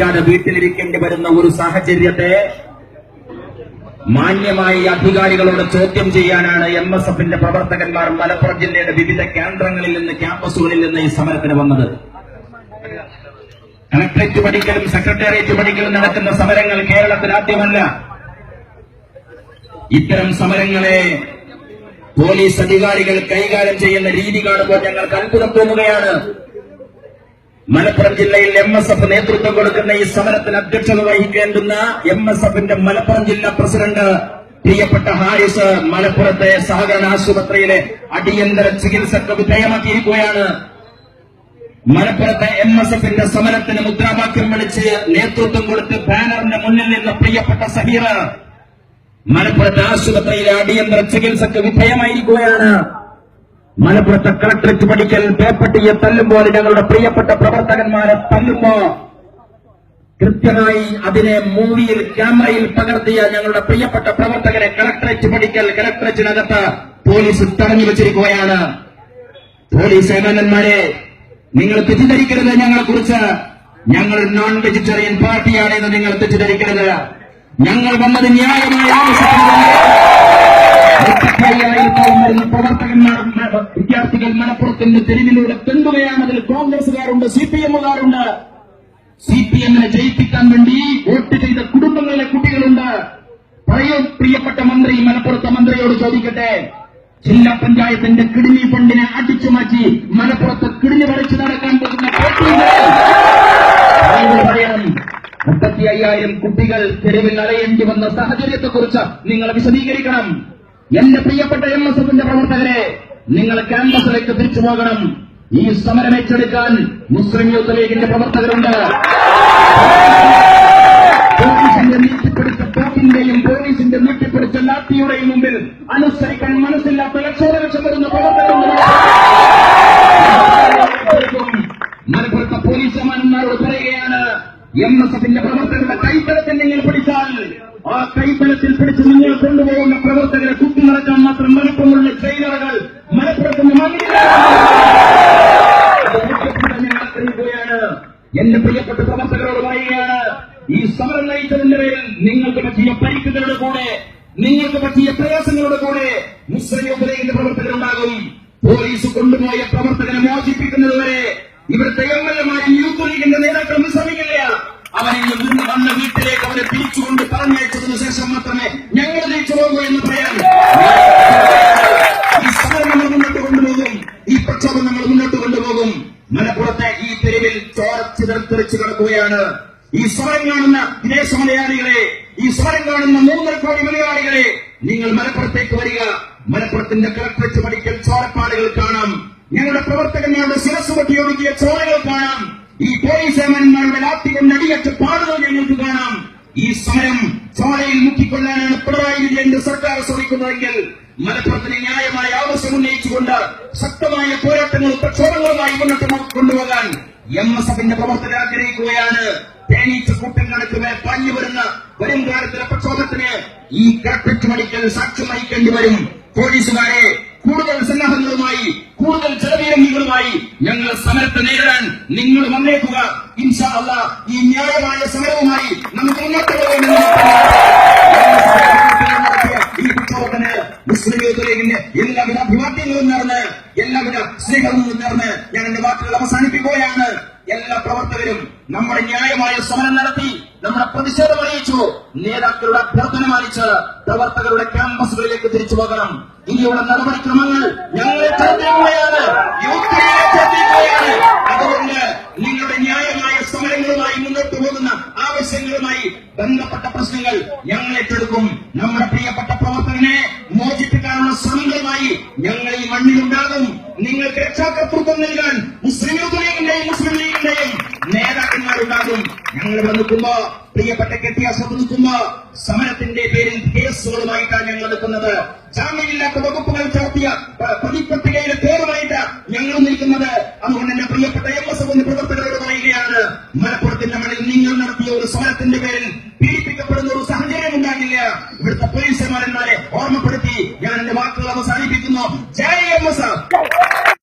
ാതെ വീട്ടിലിരിക്കേണ്ടി വരുന്ന ഒരു സാഹചര്യത്തെ മാന്യമായി അധികാരികളോട് ചോദ്യം ചെയ്യാനാണ് എം എസ് എഫിന്റെ പ്രവർത്തകന്മാർ മലപ്പുറം ജില്ലയുടെ വിവിധ കേന്ദ്രങ്ങളിൽ നിന്ന് ക്യാമ്പസുകളിൽ നിന്ന് ഈ സമരത്തിന് വന്നത്. കളക്ടറേറ്റ് പഠിക്കലും സെക്രട്ടേറിയറ്റ് പഠിക്കലും നടക്കുന്ന സമരങ്ങൾ കേരളത്തിൽ ആദ്യമല്ല. ഇത്തരം സമരങ്ങളെ പോലീസ് അധികാരികൾ കൈകാര്യം ചെയ്യുന്ന രീതി കാണുമ്പോൾ ഞങ്ങൾക്ക് അത്ഭുതം തോന്നുകയാണ്. മലപ്പുറം ജില്ലയിൽ എം എസ് എഫ് നേതൃത്വം കൊടുക്കുന്ന ഈ സമരത്തിന് അധ്യക്ഷത വഹിക്കേണ്ടുന്ന എം എസ് എഫിന്റെ മലപ്പുറം ജില്ലാ പ്രസിഡന്റ് പ്രിയപ്പെട്ട ഹാരിസ് മലപ്പുറത്തെ സഹകരണ ആശുപത്രിയിലെ അടിയന്തര ചികിത്സക്ക് വിധേയമാക്കിയിരിക്കുകയാണ്. മലപ്പുറത്തെ എം എസ് എഫിന്റെ സമരത്തിന് മുദ്രാവാക്യം വിളിച്ച് നേതൃത്വം കൊടുത്ത് ബാനറിന്റെ മുന്നിൽ നിന്ന് പ്രിയപ്പെട്ട സഹീർ മലപ്പുറത്തെ ആശുപത്രിയിലെ അടിയന്തര ചികിത്സക്ക് വിധേയമായിരിക്കുകയാണ്. മലപ്പുറത്തെ കളക്ടറേറ്റ് പഠിക്കൽ പേപ്പട്ടിയെ തല്ലുമ്പോൾ ഞങ്ങളുടെ പ്രിയപ്പെട്ട പ്രവർത്തകന്മാരെ തല്ലുമ്പോ കൃത്യമായി അതിനെ മൂവിയിൽ ക്യാമറയിൽ പകർത്തിയ ഞങ്ങളുടെ പ്രിയപ്പെട്ട പ്രവർത്തകരെ കളക്ടറേറ്റ് പഠിക്കൽ കളക്ടറേറ്റിനകത്ത് പോലീസ് തടഞ്ഞു വെച്ചിരിക്കുകയാണ്. പോലീസ് സേവനന്മാരെ നിങ്ങൾ തെറ്റിദ്ധരിക്കരുത് ഞങ്ങളെ കുറിച്ച് ഞങ്ങൾ നോൺ വെജിറ്റേറിയൻ പാർട്ടിയാണ് എന്ന് നിങ്ങൾ തെറ്റിദ്ധരിക്കരുത്. ഞങ്ങൾ വന്നത് ന്യായമായ ആവശ്യത്തിനല്ലേ. വിദ്യാർത്ഥികൾ മലപ്പുറത്തിന്റെ തെരുവിലൂടെ തെണ്ടുകയാണ് അതിൽ കോൺഗ്രസുകാരുണ്ട് സി പി എമ്മുകാരുണ്ട്. സി പി എമ്മിനെ ജയിപ്പിക്കാൻ വേണ്ടി വോട്ട് ചെയ്ത കുടുംബങ്ങളിലെ കുട്ടികളുണ്ട്. പ്രിയപ്പെട്ട മന്ത്രി മലപ്പുറത്തെ മന്ത്രിയോട് ചോദിക്കട്ടെ. ജില്ലാ പഞ്ചായത്തിന്റെ കിഡ്നി ഫണ്ടിനെ അടിച്ചു മാറ്റി മലപ്പുറത്ത് കിഡ്നി വരച്ചു നടക്കാൻ പോകുന്ന മുപ്പത്തി അയ്യായിരം കുട്ടികൾ തെരുവിൽ അലയേണ്ടി വന്ന സാഹചര്യത്തെക്കുറിച്ച് നിങ്ങൾ വിശദീകരിക്കണം. എന്റെ പ്രിയപ്പെട്ട എം എസ് എഫിന്റെ പ്രവർത്തകരെ നിങ്ങൾ ക്യാമ്പസിലേക്ക് തിരിച്ചു പോകണം. ഈ സമരം ഏറ്റെടുക്കാൻ മുസ്ലിം യൂത്ത് ലീഗിന്റെ പ്രവർത്തകരുണ്ട്. പോലീസിന്റെ നീട്ടിപ്പിടിച്ച തോക്കിന്റെയും പോലീസിന്റെ നീട്ടിപ്പിടിച്ച ലാത്തിയുടെയും മുമ്പിൽ അനുസരിക്കാൻ മനസ്സില്ലാത്ത ലക്ഷോലക്ഷം വരുന്ന പ്രവർത്തകരുണ്ട്. മലപ്പുറത്തെ പോലീസ് അമ്മന്മാരോട് പറയുകയാണ് എം എസ് എഫിന്റെ പ്രവർത്തകരുടെ കൈത്തലത്തിൽ നിങ്ങൾ പിടിച്ചാൽ ആ കൈത്തലത്തിൽ പിടിച്ച് നിങ്ങൾ കൊണ്ടുപോകുന്ന പ്രവർത്തകരെ കുത്തി നടക്കാൻ മാത്രം വലുപ്പമുള്ള ട്രെയിലറുകൾ എന്റെ പ്രിയപ്പെട്ട പ്രവർത്തകരോട് പറയുകയാണ് ഈ സമരം നയിച്ചതിന്റെ പേരിൽ നിങ്ങൾക്ക് പറ്റിയ പരിക്കുകളുടെ കൂടെ നിങ്ങൾക്ക് പറ്റിയ പ്രയാസങ്ങളുടെ കൂടെ മുസ്ലിം ലീഗിന്റെ പ്രവർത്തകരുണ്ടാകും. പോലീസ് കൊണ്ടുപോയ പ്രവർത്തകനെ മോചിപ്പിക്കുന്നതുവരെ ഇവിടുത്തെ എം എൽ എമാരും യൂത്ത് ലീഗിന്റെ നേതാക്കളും ശ്രമിക്കില്ല അവനെ നിന്ന് വന്ന വീട്ടിലേക്ക് അവരെ തിരിച്ചുകൊണ്ട് പറഞ്ഞയച്ചതിനു ശേഷം മാത്രമേ ഞങ്ങൾ തിരിച്ചു പോകൂ എന്ന് പറയാൻ ഈ സമരം നമ്മൾ മുന്നോട്ട് കൊണ്ടുപോകും. ഈ പ്രക്ഷോഭം നമ്മൾ മുന്നോട്ട് കൊണ്ടുപോകും. മലപ്പുറത്തെ ഈ തെരുവിൽ ചോരച്ചിതർത്തെറിച്ച് കിടക്കുകയാണ്. ഈ സമരം കാണുന്ന വിദേശ മലയാളികളെ ഈ സമരം കാണുന്ന മൂന്നര കോടി മലയാളികളെ നിങ്ങൾ മലപ്പുറത്തേക്ക് വരിക. മലപ്പുറത്തിന്റെ കളക്ടറേറ്റ് പഠിക്കൽ ചോരപ്പാടുകൾ കാണാം. ഞങ്ങളുടെ പ്രവർത്തകന്മാരുടെ ശിരസ് പൊട്ടിയൊടുക്കിയ ചോരകൾ കാണാം. ഈ പോലീസ് ഏമാന്മാരുടെ ലാത്തി കൊണ്ട് അടിയച്ച പാടുകൾ ഞങ്ങൾക്ക് കാണാം. ഈ സമരം ചോരയിൽ മുക്കിക്കൊള്ളാനാണ് പിണറായി വിജയന്റെ സർക്കാർ ശ്രമിക്കുന്നതെങ്കിൽ മലപ്പുറത്തിന് ന്യായമായ ആവശ്യം ഉന്നയിച്ചുകൊണ്ട് ശക്തമായ പോരാട്ടങ്ങളും പ്രക്ഷോഭങ്ങളുമായി മുന്നോട്ട് കൊണ്ടുപോകാൻ എം എസ് എഫിന്റെ പ്രവർത്തകർ ആഗ്രഹിക്കുകയാണ്. തേനീച്ച കൂട്ടം കണക്കുമേ മേൽ പറഞ്ഞു വരുന്ന വരും കാലത്തിലെ പ്രക്ഷോഭത്തിന് ഈ കളക്ടറേറ്റ് മടിക്കൽ സാക്ഷ്യം വഹിക്കേണ്ടി വരും. പോലീസുകാരെ കൂടുതൽ സന്നാഹങ്ങളുമായി കൂടുതൽ ജലവീരംഗികളുമായി ഞങ്ങൾ സമരത്തെ നേരിടാൻ നിങ്ങൾ വന്നേക്കുക. ഇൻഷാ അല്ല ഈ ന്യായമായ സമരവുമായി നമുക്ക് മുന്നോട്ട് ലീഗിന്റെ എല്ലാവിധ അഭിവാദ്യങ്ങളും നേർന്ന് എല്ലാവിധ സ്നേഹങ്ങളും നേർന്ന് ഞാൻ എന്റെ വാക്കുകൾ അവസാനിപ്പിക്കുകയാണ്. എല്ലാ പ്രവർത്തകരും നമ്മുടെ ന്യായമായ സമരം നടത്തി. നമ്മുടെ പ്രതിഷേധം അറിയിച്ചു. നേതാക്കളുടെ അഭ്യർത്ഥന മാനിച്ച് പ്രവർത്തകരുടെ ക്യാമ്പസുകളിലേക്ക് തിരിച്ചു പോകണം. ഇനിയുള്ള നടപടിക്രമങ്ങൾ ഞങ്ങളെ ചേർത്തിരിക്കുകയാണ് അതുകൊണ്ട് നിങ്ങളുടെ ന്യായമായ സമരങ്ങളുമായി മുന്നോട്ട് പോകുന്ന ആവശ്യങ്ങളുമായി ബന്ധപ്പെട്ട പ്രശ്നങ്ങൾ ഞങ്ങൾ ഏറ്റെടുക്കും. നമ്മുടെ പ്രിയപ്പെട്ട പ്രവർത്തകനെ മോചിപ്പിക്കാനുള്ള ശ്രമങ്ങളുമായി ഞങ്ങൾ ഈ മണ്ണിലുണ്ടാകും. നിങ്ങൾക്ക് രക്ഷാകർത്തൃത്വം നൽകാൻ മുസ്ലിം ലീഗിന്റെയും മുസ്ലിം ലീഗിന്റെയും നേതാക്കന്മാരുണ്ടാകും ഞങ്ങൾ ഇവിടെ പ്രിയപ്പെട്ട കെട്ടിയാസം നിൽക്കുമ്പോ സമരത്തിന്റെ പേരിൽ കേസുകളുമായിട്ടാണ് ഞങ്ങൾ നിൽക്കുന്നത്. ജാമ്യമില്ലാത്ത വകുപ്പുകൾ ചാർത്തിയ പ- പ്രതിപട്ടികയിലെ പേരുമായിട്ട് ഞങ്ങൾ നിൽക്കുന്നത്. അതുകൊണ്ട് എന്റെ പ്രിയപ്പെട്ട എം എസ് എഫ് പ്രവർത്തകരോട് പറയുകയാണ് മലപ്പുറത്തിന്റെ മണ്ണിൽ നിങ്ങൾ നടത്തിയ ഒരു സമരത്തിന്റെ പേരിൽ പീഡിപ്പിക്കപ്പെടുന്ന ഒരു സാഹചര്യം ഉണ്ടാകില്ല. ഇവിടുത്തെ പോലീസുമാരന്മാരെ ഓർമ്മപ്പെടുത്തി ഞാൻ എന്റെ വാക്കുകൾ അവസാനിപ്പിക്കുന്നു. ജയ എം എസ് എഫ്.